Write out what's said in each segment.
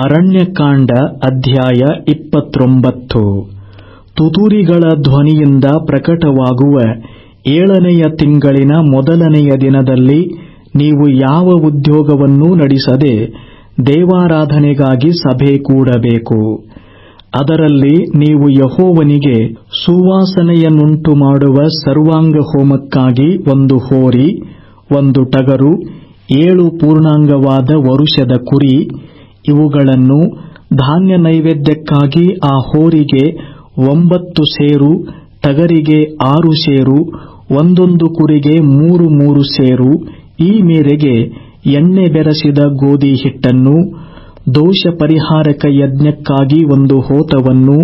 ಅರಣ್ಯಕಾಂಡ ಅಧ್ಯಾಯ ಇಪ್ಪತ್ತೊಂಬತ್ತು. ತುತುರಿಗಳ ಧ್ವನಿಯಿಂದ ಪ್ರಕಟವಾಗುವ ಏಳನೆಯ ತಿಂಗಳಿನ ಮೊದಲನೆಯ ದಿನದಲ್ಲಿ ನೀವು ಯಾವ ಉದ್ಯೋಗವನ್ನೂ ನಡೆಸದೆ ದೇವಾರಾಧನೆಗಾಗಿ ಸಭೆ ಕೂಡಬೇಕು. ಅದರಲ್ಲಿ ನೀವು ಯಹೋವನಿಗೆ ಸುವಾಸನೆಯನ್ನುಂಟು ಮಾಡುವ ಸರ್ವಾಂಗ ಹೋಮಕ್ಕಾಗಿ ಒಂದು ಹೋರಿ, ಒಂದು ಟಗರು, ಏಳು ಪೂರ್ಣಾಂಗವಾದ ವರುಷದ ಕುರಿ ಇವುಗಳನ್ನು ಧಾನ್ಯ ನೈವೇದ್ಯಕ್ಕಾಗಿ ಆ ಹೋರಿಗೆ ಒಂಬತ್ತು ಸೇರು, ಟಗರಿಗೆ ಆರು ಸೇರು, ಒಂದೊಂದು ಕುರಿಗೆ ಮೂರು ಮೂರು ಸೇರು, ಈ ಮೇರೆಗೆ ಎಣ್ಣೆ ಬೆರೆಸಿದ ಗೋಧಿ ಹಿಟ್ಟನ್ನು, ದೋಷ ಪರಿಹಾರಕ ಯಜ್ಞಕ್ಕಾಗಿ ಒಂದು ಹೋತವನ್ನು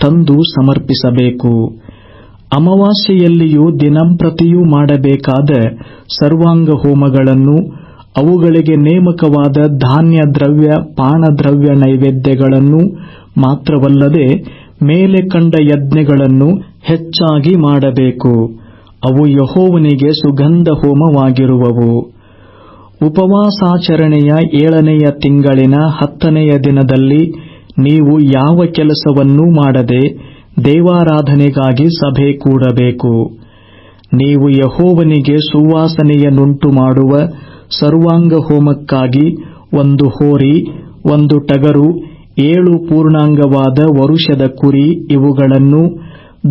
ತಂದು ಸಮರ್ಪಿಸಬೇಕು. ಅಮಾವಾಸ್ಯೆಯಲ್ಲಿಯೂ ದಿನಂಪ್ರತಿಯೂ ಮಾಡಬೇಕಾದ ಸರ್ವಾಂಗ ಹೋಮಗಳನ್ನು ಅವುಗಳಿಗೆ ನೇಮಕವಾದ ಧಾನ್ಯ ದ್ರವ್ಯ ಪಾನದ್ರವ್ಯ ನೈವೇದ್ಯಗಳನ್ನು ಮಾತ್ರವಲ್ಲದೆ ಮೇಲೆ ಕಂಡ ಯಜ್ಞಗಳನ್ನು ಹೆಚ್ಚಾಗಿ ಮಾಡಬೇಕು. ಅವು ಯಹೋವನಿಗೆ ಸುಗಂಧ ಹೋಮವಾಗಿರುವವು. ಉಪವಾಸಾಚರಣೆಯ ಏಳನೆಯ ತಿಂಗಳಿನ ಹತ್ತನೆಯ ದಿನದಲ್ಲಿ ನೀವು ಯಾವ ಕೆಲಸವನ್ನೂ ಮಾಡದೆ ದೇವಾರಾಧನೆಗಾಗಿ ಸಭೆ ಕೂಡಬೇಕು. ನೀವು ಯಹೋವನಿಗೆ ಸುವಾಸನೆಯನ್ನುಂಟು ಮಾಡುವ ಸರ್ವಾಂಗ ಹೋಮಕ್ಕಾಗಿ ಒಂದು ಹೋರಿ, ಒಂದು ಟಗರು, ಏಳು ಪೂರ್ಣಾಂಗವಾದ ವರುಷದ ಕುರಿ ಇವುಗಳನ್ನು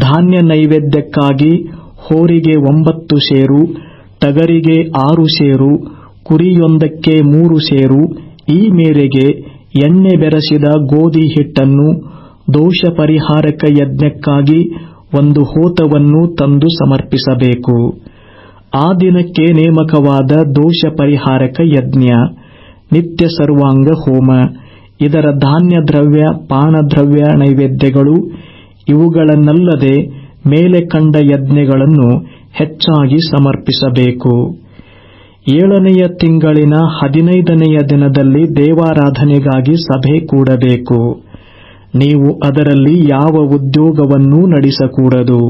ಧಾನ್ಯ ನೈವೇದ್ಯಕ್ಕಾಗಿ ಹೋರಿಗೆ ಒಂಬತ್ತು ಸೇರು, ಟಗರಿಗೆ ಆರು ಸೇರು, ಕುರಿಯೊಂದಕ್ಕೆ ಮೂರು ಸೇರು, ಈ ಮೇರೆಗೆ ಎಣ್ಣೆ ಬೆರೆಸಿದ ಗೋಧಿ ಹಿಟ್ಟನ್ನು ದೋಷ ಪರಿಹಾರಕ ಯಜ್ಞಕ್ಕಾಗಿ ಒಂದು ಹೋತವನ್ನು ತಂದು ಸಮರ್ಪಿಸಬೇಕು. ಆ ದಿನಕ್ಕೆ ನೇಮಕವಾದ ದೋಷ ಪರಿಹಾರಕ ಯಜ್ಞ, ನಿತ್ಯ ಸರ್ವಾಂಗ ಹೋಮ, ಇದರ ಧಾನ್ಯ ದ್ರವ್ಯ ಪಾನದ್ರವ್ಯ ನೈವೇದ್ಯಗಳು, ಇವುಗಳನ್ನಲ್ಲದೆ ಮೇಲೆ ಕಂಡ ಯಜ್ಞಗಳನ್ನು ಹೆಚ್ಚಾಗಿ ಸಮರ್ಪಿಸಬೇಕು. ಏಳನೆಯ ತಿಂಗಳಿನ ಹದಿನೈದನೆಯ ದಿನದಲ್ಲಿ ದೇವಾರಾಧನೆಗಾಗಿ ಸಭೆ ಕೂಡಬೇಕು. ನೀವು ಅದರಲ್ಲಿ ಯಾವ ಉದ್ಯೋಗವನ್ನೂ ನಡೆಸಕೂಡದು.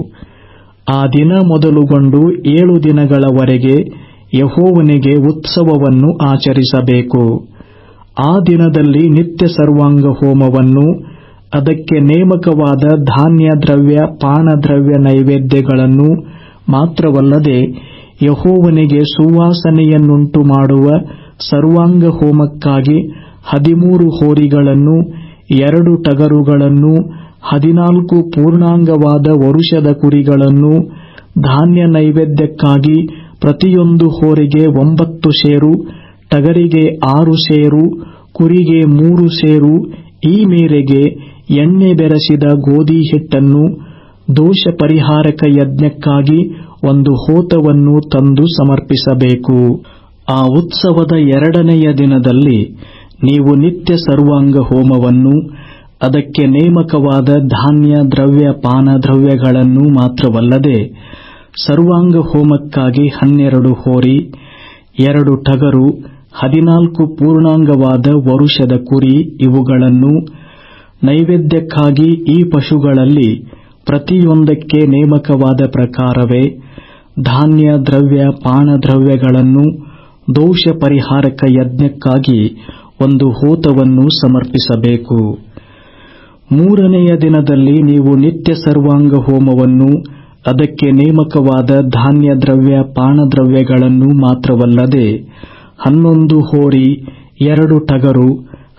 ಆ ದಿನ ಮೊದಲುಗೊಂಡು ಏಳು ದಿನಗಳವರೆಗೆ ಯಹೋವನಿಗೆ ಉತ್ಸವವನ್ನು ಆಚರಿಸಬೇಕು. ಆ ದಿನದಲ್ಲಿ ನಿತ್ಯ ಸರ್ವಾಂಗ ಹೋಮವನ್ನು, ಅದಕ್ಕೆ ನೇಮಕವಾದ ಧಾನ್ಯ ದ್ರವ್ಯ ಪಾನದ್ರವ್ಯ ನೈವೇದ್ಯಗಳನ್ನು ಮಾತ್ರವಲ್ಲದೆ ಯಹೋವನಿಗೆ ಸುವಾಸನೆಯನ್ನುಂಟು ಮಾಡುವ ಸರ್ವಾಂಗ ಹೋಮಕ್ಕಾಗಿ ಹದಿಮೂರು ಹೋರಿಗಳನ್ನು, ಎರಡು ಟಗರುಗಳನ್ನು ಹದಿನಾಲ್ಕು ಪೂರ್ಣಾಂಗವಾದ ವರುಷದ ಕುರಿಗಳನ್ನು ಧಾನ್ಯ ನೈವೇದ್ಯಕ್ಕಾಗಿ ಪ್ರತಿಯೊಂದು ಹೋರಿಗೆ ಒಂಬತ್ತು ಸೇರು, ಟಗರಿಗೆ ಆರು ಸೇರು, ಕುರಿಗೆ ಮೂರು ಸೇರು, ಈ ಮೇರೆಗೆ ಎಣ್ಣೆ ಬೆರೆಸಿದ ಗೋಧಿ ಹಿಟ್ಟನ್ನು ದೋಷ ಪರಿಹಾರಕ ಯಜ್ಞಕ್ಕಾಗಿ ಒಂದು ಹೋತವನ್ನು ತಂದು ಸಮರ್ಪಿಸಬೇಕು. ಆ ಉತ್ಸವದ ಎರಡನೆಯ ದಿನದಲ್ಲಿ ನೀವು ನಿತ್ಯ ಸರ್ವಾಂಗ ಹೋಮವನ್ನು ಅದಕ್ಕೆ ನೇಮಕವಾದ ಧಾನ್ಯ, ದ್ರವ್ಯ, ಪಾನ ದ್ರವ್ಯಗಳನ್ನು ಮಾತ್ರವಲ್ಲದೆ ಸರ್ವಾಂಗ ಹೋಮಕ್ಕಾಗಿ ಹನ್ನೆರಡು ಹೋರಿ, ಎರಡು ಟಗರು, ಹದಿನಾಲ್ಕು ಪೂರ್ಣಾಂಗವಾದ ವರುಷದ ಕುರಿ ಇವುಗಳನ್ನು ನೈವೇದ್ಯಕ್ಕಾಗಿ ಈ ಪಶುಗಳಲ್ಲಿ ಪ್ರತಿಯೊಂದಕ್ಕೆ ನೇಮಕವಾದ ಪ್ರಕಾರವೇ ಧಾನ್ಯ, ದ್ರವ್ಯ ಪಾನದ್ರವ್ಯಗಳನ್ನು ದೋಷ ಪರಿಹಾರಕ ಯಜ್ಞಕ್ಕಾಗಿ ಒಂದು ಹೋತವನ್ನು ಸಮರ್ಪಿಸಬೇಕು. ಮೂರನೆಯ ದಿನದಲ್ಲಿ ನೀವು ನಿತ್ಯ ಸರ್ವಾಂಗ ಹೋಮವನ್ನು, ಅದಕ್ಕೆ ನೇಮಕವಾದ ಧಾನ್ಯ ದ್ರವ್ಯ ಪಾನದ್ರವ್ಯಗಳನ್ನು ಮಾತ್ರವಲ್ಲದೆ ಹನ್ನೊಂದು ಹೋರಿ, ಎರಡು ಟಗರು,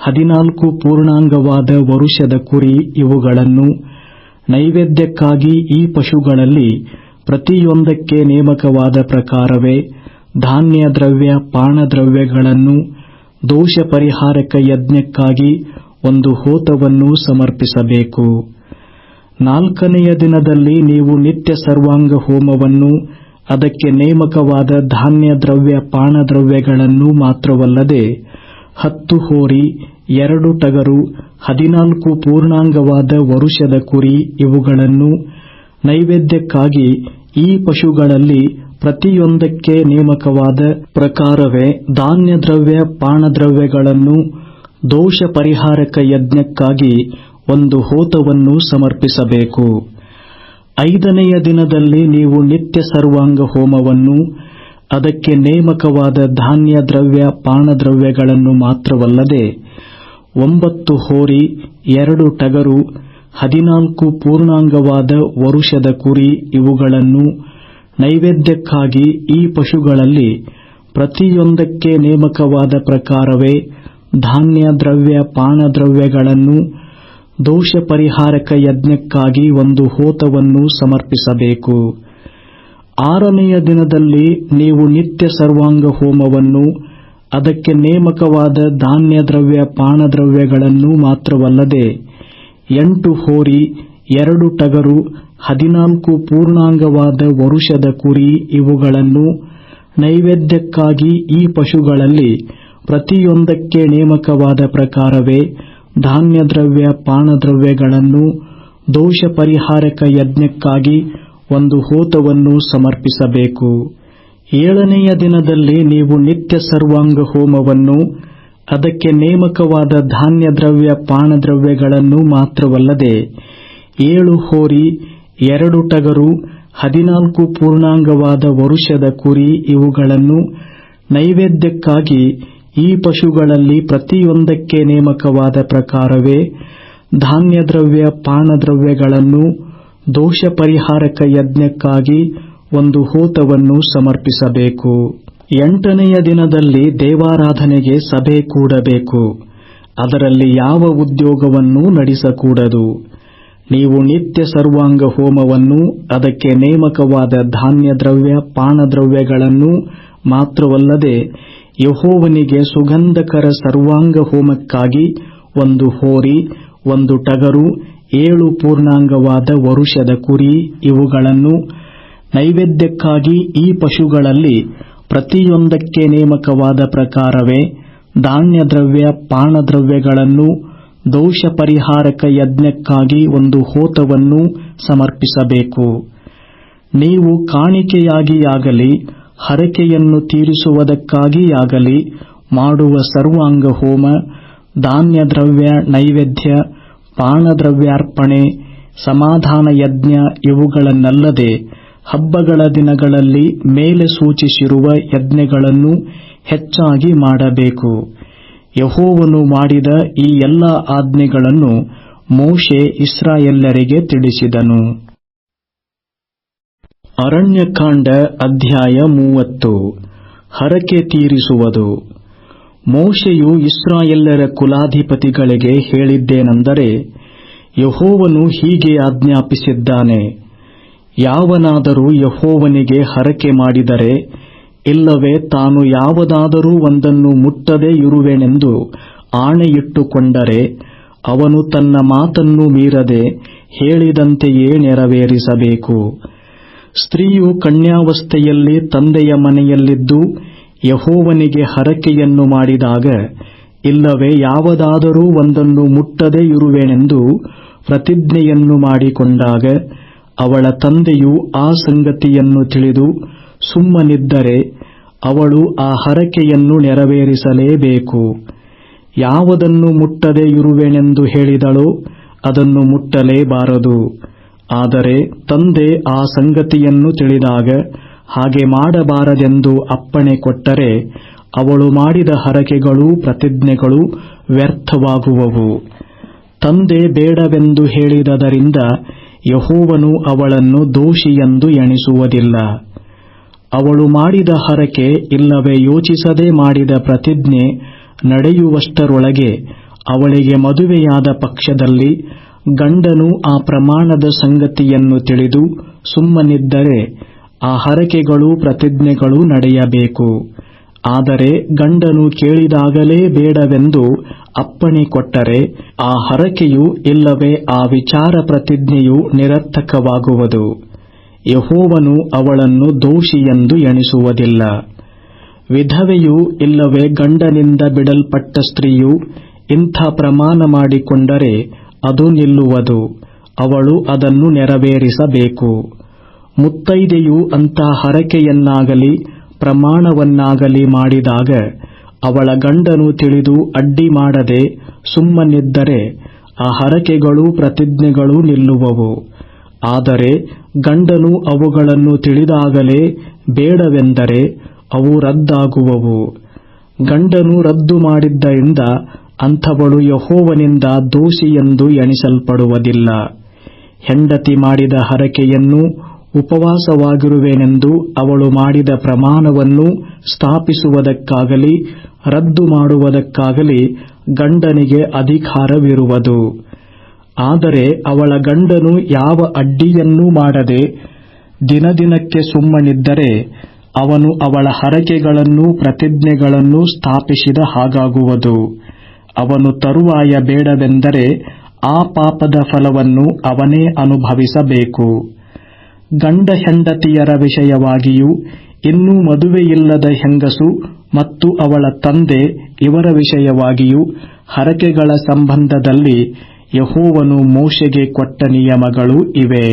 ಹದಿನಾಲ್ಕು ಪೂರ್ಣಾಂಗವಾದ ವರುಷದ ಕುರಿ ಇವುಗಳನ್ನು ನೈವೇದ್ಯಕ್ಕಾಗಿ ಈ ಪಶುಗಳಲ್ಲಿ ಪ್ರತಿಯೊಂದಕ್ಕೆ ನೇಮಕವಾದ ಪ್ರಕಾರವೇ ಧಾನ್ಯ ದ್ರವ್ಯ ಪಾನದ್ರವ್ಯಗಳನ್ನು ದೋಷ ಪರಿಹಾರಕ ಯಜ್ಞಕ್ಕಾಗಿ ಒಂದು ಹೋತವನ್ನು ಸಮರ್ಪಿಸಬೇಕು. ನಾಲ್ಕನೆಯ ದಿನದಲ್ಲಿ ನೀವು ನಿತ್ಯ ಸರ್ವಾಂಗ ಹೋಮವನ್ನು, ಅದಕ್ಕೆ ನೇಮಕವಾದ ಧಾನ್ಯ ದ್ರವ್ಯ ಪಾನದ್ರವ್ಯಗಳನ್ನು ಮಾತ್ರವಲ್ಲದೆ ಹತ್ತು ಹೋರಿ, ಎರಡು ಟಗರು, ಹದಿನಾಲ್ಕು ಪೂರ್ಣಾಂಗವಾದ ವರುಷದ ಕುರಿ ಇವುಗಳನ್ನು ನೈವೇದ್ಯಕ್ಕಾಗಿ ಈ ಪಶುಗಳಲ್ಲಿ ಪ್ರತಿಯೊಂದಕ್ಕೆ ನೇಮಕವಾದ ಪ್ರಕಾರವೇ ಧಾನ್ಯದ್ರವ್ಯ ಪಾನದ್ರವ್ಯಗಳನ್ನು ದೋಷ ಪರಿಹಾರಕ ಯಜ್ಞಕ್ಕಾಗಿ ಒಂದು ಹೋತವನ್ನು ಸಮರ್ಪಿಸಬೇಕು. ಐದನೆಯ ದಿನದಲ್ಲಿ ನೀವು ನಿತ್ಯ ಸರ್ವಾಂಗ ಹೋಮವನ್ನು, ಅದಕ್ಕೆ ನೇಮಕವಾದ ಧಾನ್ಯ ದ್ರವ್ಯ ಪಾನದ್ರವ್ಯಗಳನ್ನು ಮಾತ್ರವಲ್ಲದೆ ಒಂಬತ್ತು ಹೋರಿ, ಎರಡು ಟಗರು, ಹದಿನಾಲ್ಕು ಪೂರ್ಣಾಂಗವಾದ ವರುಷದ ಕುರಿ ಇವುಗಳನ್ನು ನೈವೇದ್ಯಕ್ಕಾಗಿ ಈ ಪಶುಗಳಲ್ಲಿ ಪ್ರತಿಯೊಂದಕ್ಕೆ ನೇಮಕವಾದ ಪ್ರಕಾರವೇ ಧಾನ್ಯ ದ್ರವ್ಯ ಪಾನದ್ರವ್ಯಗಳನ್ನು ದೋಷ ಪರಿಹಾರಕ ಯಜ್ಞಕ್ಕಾಗಿ ಒಂದು ಹೋತವನ್ನು ಸಮರ್ಪಿಸಬೇಕು. ಆರನೆಯ ದಿನದಲ್ಲಿ ನೀವು ನಿತ್ಯ ಸರ್ವಾಂಗ ಹೋಮವನ್ನು, ಅದಕ್ಕೆ ನೇಮಕವಾದ ಧಾನ್ಯ ದ್ರವ್ಯ ಪಾನದ್ರವ್ಯಗಳನ್ನು ಮಾತ್ರವಲ್ಲದೆ ಎಂಟು ಹೋರಿ, ಎರಡು ಟಗರು, ಹದಿನಾಲ್ಕು ಪೂರ್ಣಾಂಗವಾದ ವರುಷದ ಕುರಿ ಇವುಗಳನ್ನು ನೈವೇದ್ಯಕ್ಕಾಗಿ ಈ ಪಶುಗಳಲ್ಲಿ ಪ್ರತಿಯೊಂದಕ್ಕೆ ನೇಮಕವಾದ ಪ್ರಕಾರವೇ ಧಾನ್ಯದ್ರವ್ಯ, ಪಾನದ್ರವ್ಯಗಳನ್ನು ದೋಷ ಪರಿಹಾರಕ ಯಜ್ಞಕ್ಕಾಗಿ ಒಂದು ಹೋತವನ್ನು ಸಮರ್ಪಿಸಬೇಕು. ಏಳನೆಯ ದಿನದಲ್ಲಿ ನೀವು ನಿತ್ಯ ಸರ್ವಾಂಗ ಹೋಮವನ್ನು, ಅದಕ್ಕೆ ನೇಮಕವಾದ ಧಾನ್ಯದ್ರವ್ಯ, ಪಾನದ್ರವ್ಯಗಳನ್ನು ಮಾತ್ರವಲ್ಲದೆ ಏಳು ಹೋರಿ, ಎರಡು ಟಗರು, ಹದಿನಾಲ್ಕು ಪೂರ್ಣಾಂಗವಾದ ವರುಷದ ಕುರಿ ಇವುಗಳನ್ನು ನೈವೇದ್ಯಕ್ಕಾಗಿ ಈ ಪಶುಗಳಲ್ಲಿ ಪ್ರತಿಯೊಂದಕ್ಕೆ ನೇಮಕವಾದ ಪ್ರಕಾರವೇ ಧಾನ್ಯ ದ್ರವ್ಯ ಪಾನದ್ರವ್ಯಗಳನ್ನು ದೋಷ ಪರಿಹಾರಕ ಯಜ್ಞಕ್ಕಾಗಿ ಒಂದು ಹೋತವನ್ನು ಸಮರ್ಪಿಸಬೇಕು. ಎಂಟನೆಯ ದಿನದಲ್ಲಿ ದೇವಾರಾಧನೆಗೆ ಸಭೆ ಕೂಡಬೇಕು. ಅದರಲ್ಲಿ ಯಾವ ಉದ್ಯೋಗವನ್ನೂ ನಡೆಸಕೂಡದು. ನೀವು ನಿತ್ಯ ಸರ್ವಾಂಗ ಹೋಮವನ್ನು, ಅದಕ್ಕೆ ನೇಮಕವಾದ ಧಾನ್ಯ ದ್ರವ್ಯ ಪಾನದ್ರವ್ಯಗಳನ್ನು ಮಾತ್ರವಲ್ಲದೆ ಯಹೋವನಿಗೆ ಸುಗಂಧಕರ ಸರ್ವಾಂಗ ಹೋಮಕ್ಕಾಗಿ ಒಂದು ಹೋರಿ, ಒಂದು ಟಗರು, ಏಳು ಪೂರ್ಣಾಂಗವಾದ ವರುಷದ ಕುರಿ, ಇವುಗಳನ್ನು ನೈವೇದ್ಯಕ್ಕಾಗಿ ಈ ಪಶುಗಳಲ್ಲಿ ಪ್ರತಿಯೊಂದಕ್ಕೆ ನೇಮಕವಾದ ಪ್ರಕಾರವೇ ಧಾನ್ಯ ದ್ರವ್ಯ ಪಾನದ್ರವ್ಯಗಳನ್ನು ದೋಷ ಪರಿಹಾರಕ ಯಜ್ಞಕ್ಕಾಗಿ ಒಂದು ಹೋತವನ್ನು ಸಮರ್ಪಿಸಬೇಕು. ನೀವು ಕಾಣಿಕೆಯಾಗಿಯಾಗಲಿ ಹರಕೆಯನ್ನು ತೀರಿಸುವುದಕ್ಕಾಗಿಯಾಗಲಿ, ಮಾಡುವ ಸರ್ವಾಂಗ ಹೋಮ ಧಾನ್ಯ ದ್ರವ್ಯ ನೈವೇದ್ಯ, ಪಾನದ್ರವ್ಯಾರ್ಪಣೆ, ಸಮಾಧಾನ ಯಜ್ಞ ಇವುಗಳನ್ನಲ್ಲದೆ ಹಬ್ಬಗಳ ದಿನಗಳಲ್ಲಿ ಮೇಲೆ ಸೂಚಿಸಿರುವ ಯಜ್ಞಗಳನ್ನು ಹೆಚ್ಚಾಗಿ ಮಾಡಬೇಕು. ಯಹೋವನು ಮಾಡಿದ ಈ ಎಲ್ಲ ಆಜ್ಞೆಗಳನ್ನು ಮೋಶೆ ಇಸ್ರಾಯೆಲ್ಲರಿಗೆ ತಿಳಿಸಿದನು. ಅರಣ್ಯಕಾಂಡ ಅಧ್ಯಾಯ ಮೂವತ್ತು. ಹರಕೆ ತೀರಿಸುವುದು. ಮೋಶೆಯು ಇಸ್ರಾಯೆಲ್ಲರ ಕುಲಾಧಿಪತಿಗಳಿಗೆ ಹೇಳಿದ್ದೇನೆಂದರೆ, ಯಹೋವನು ಹೀಗೆ ಆಜ್ಞಾಪಿಸಿದ್ದಾನೆ, ಯಾವನಾದರೂ ಯಹೋವನಿಗೆ ಹರಕೆ ಮಾಡಿದರೆ, ಇಲ್ಲವೇ ತಾನು ಯಾವುದಾದರೂ ಒಂದನ್ನು ಮುಟ್ಟದೇ ಇರುವೆನೆಂದು ಆಣೆಯಿಟ್ಟುಕೊಂಡರೆ, ಅವನು ತನ್ನ ಮಾತನ್ನು ಮೀರದೆ ಹೇಳಿದಂತೆಯೇ ನೆರವೇರಿಸಬೇಕು. ಸ್ತ್ರೀಯು ಕನ್ಯಾವಸ್ಥೆಯಲ್ಲಿ ತಂದೆಯ ಮನೆಯಲ್ಲಿದ್ದು ಯಹೋವನಿಗೆ ಹರಕೆಯನ್ನು ಮಾಡಿದಾಗ, ಇಲ್ಲವೇ ಯಾವುದಾದರೂ ಒಂದನ್ನು ಮುಟ್ಟದೇ ಇರುವೆನೆಂದು ಪ್ರತಿಜ್ಞೆಯನ್ನು ಮಾಡಿಕೊಂಡಾಗ, ಅವಳ ತಂದೆಯು ಆ ಸಂಗತಿಯನ್ನು ತಿಳಿದು ಸುಮ್ಮನಿದ್ದರೆ ಅವಳು ಆ ಹರಕೆಯನ್ನು ನೆರವೇರಿಸಲೇಬೇಕು. ಯಾವುದನ್ನು ಮುಟ್ಟದೇ ಇರುವೆನೆಂದು ಹೇಳಿದಳೋ ಅದನ್ನು ಮುಟ್ಟಲೇಬಾರದು. ಆದರೆ ತಂದೆ ಆ ಸಂಗತಿಯನ್ನು ತಿಳಿದಾಗ, ಹಾಗೆ ಮಾಡಬಾರದೆಂದು ಅಪ್ಪಣೆ ಕೊಟ್ಟರೆ ಅವಳು ಮಾಡಿದ ಹರಕೆಗಳೂ ಪ್ರತಿಜ್ಞೆಗಳು ವ್ಯರ್ಥವಾಗುವವು. ತಂದೆ ಬೇಡವೆಂದು ಹೇಳಿದದರಿಂದ ಯಹೋವನು ಅವಳನ್ನು ದೋಷಿಯೆಂದು ಎಣಿಸುವುದಿಲ್ಲ. ಅವಳು ಮಾಡಿದ ಹರಕೆ ಇಲ್ಲವೇ ಯೋಚಿಸದೆ ಮಾಡಿದ ಪ್ರತಿಜ್ಞೆ ನಡೆಯುವಷ್ಟರೊಳಗೆ ಅವಳಿಗೆ ಮದುವೆಯಾದ ಪಕ್ಷದಲ್ಲಿ ಗಂಡನು ಆ ಪ್ರಮಾಣದ ಸಂಗತಿಯನ್ನು ತಿಳಿದು ಸುಮ್ಮನಿದ್ದರೆ ಆ ಹರಕೆಗಳು ಪ್ರತಿಜ್ಞೆಗಳು ನಡೆಯಬೇಕು. ಆದರೆ ಗಂಡನು ಕೇಳಿದಾಗಲೇ ಬೇಡವೆಂದು ಅಪ್ಪಣೆ ಕೊಟ್ಟರೆ ಆ ಹರಕೆಯು ಇಲ್ಲವೇ ಆ ವಿಚಾರ ಪ್ರತಿಜ್ಞೆಯು ನಿರರ್ಥಕವಾಗುವುದು. ಯಹೋವನು ಅವಳನ್ನು ದೋಷಿಯೆಂದು ಎಣಿಸುವುದಿಲ್ಲ. ವಿಧವೆಯು ಇಲ್ಲವೇ ಗಂಡನಿಂದ ಬಿಡಲ್ಪಟ್ಟ ಸ್ತ್ರೀಯು ಇಂಥ ಪ್ರಮಾಣ ಮಾಡಿಕೊಂಡರೆ ಅದು ನಿಲ್ಲುವುದು. ಅವಳು ಅದನ್ನು ನೆರವೇರಿಸಬೇಕು. ಮುತ್ತೈದೆಯು ಅಂಥ ಹರಕೆಯನ್ನಾಗಲಿ, ಪ್ರಮಾಣವನ್ನಾಗಲಿ ಮಾಡಿದಾಗ ಅವಳ ಗಂಡನು ತಿಳಿದು ಅಡ್ಡಿ ಮಾಡದೆ ಸುಮ್ಮನಿದ್ದರೆ ಆ ಹರಕೆಗಳು ಪ್ರತಿಜ್ಞೆಗಳು ನಿಲ್ಲುವವು. ಆದರೆ ಗಂಡನು ಅವುಗಳನ್ನು ತಿಳಿದಾಗಲೇ ಬೇಡವೆಂದರೆ ಅವು ರದ್ದಾಗುವವು. ಗಂಡನು ರದ್ದು ಮಾಡಿದ್ದರಿಂದ ಅಂಥವಳು ಯಹೋವನಿಂದ ಎಂದು ಎಣಿಸಲ್ಪಡುವುದಿಲ್ಲ. ಹೆಂಡತಿ ಮಾಡಿದ ಹರಕೆಯನ್ನು ಉಪವಾಸವಾಗಿರುವೆನೆಂದು ಅವಳು ಮಾಡಿದ ಪ್ರಮಾಣವನ್ನು ಸ್ಥಾಪಿಸುವುದಕ್ಕಾಗಲಿ, ರದ್ದು ಮಾಡುವುದಕ್ಕಾಗಲಿ ಗಂಡನಿಗೆ ಅಧಿಕಾರವಿರುವುದು. ಆದರೆ ಅವಳ ಗಂಡನು ಯಾವ ಅಡ್ಡಿಯನ್ನೂ ಮಾಡದೆ ದಿನದಿನಕ್ಕೆ ಸುಮ್ಮನಿದ್ದರೆ ಅವನು ಅವಳ ಹರಕೆಗಳನ್ನು ಪ್ರತಿಜ್ಞೆಗಳನ್ನು ಸ್ಥಾಪಿಸಿದ ಹಾಗಾಗುವುದು. ಅವನು ತರುವಾಯ ಬೇಡವೆಂದರೆ ಆ ಪಾಪದ ಫಲವನ್ನು ಅವನೇ ಅನುಭವಿಸಬೇಕು. ಗಂಡ ಹೆಂಡತಿಯರ ವಿಷಯವಾಗಿಯೂ ಇನ್ನೂ ಮದುವೆಯಿಲ್ಲದ ಹೆಂಗಸು ಮತ್ತು ಅವಳ ತಂದೆ ಇವರ ವಿಷಯವಾಗಿಯೂ ಹರಕೆಗಳ ಸಂಬಂಧದಲ್ಲಿ ಯಹೋವನು ಮೋಶೆಗೆ ಕೊಟ್ಟ ನಿಯಮಗಳು ಇವೆ.